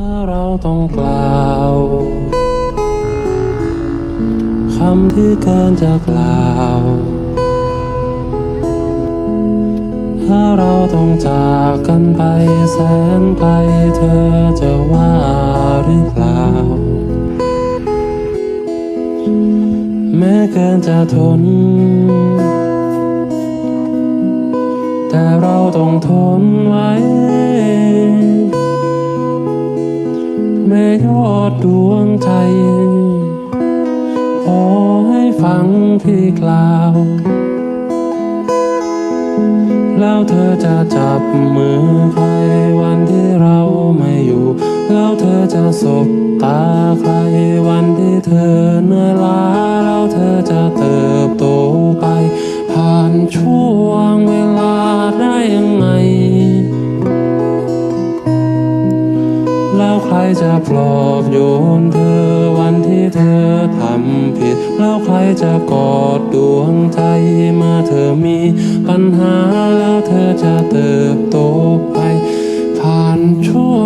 ถ้าเราต้องกล่าวคำที่เกินจะกล่าว ถ้าเราต้องจากกันไปแสนไกลเธอจะว่าหรือเปล่า แม้เกินจะทน แต่เราต้องทนไว้ ยอดดวงใจ ขอให้ฟังที่กล่าว แล้วเธอจะจับมือใครวันที่เราไม่อยู่ แล้วเธอจะสบตาใครวันที่ แล้วใครจะปลอบโยนเธอวันที่เธอทำผิด แล้วใครจะกอดดวงใจเมื่อเธอมีปัญหาแล้วเธอจะเติบโตไป ผ่านช่วง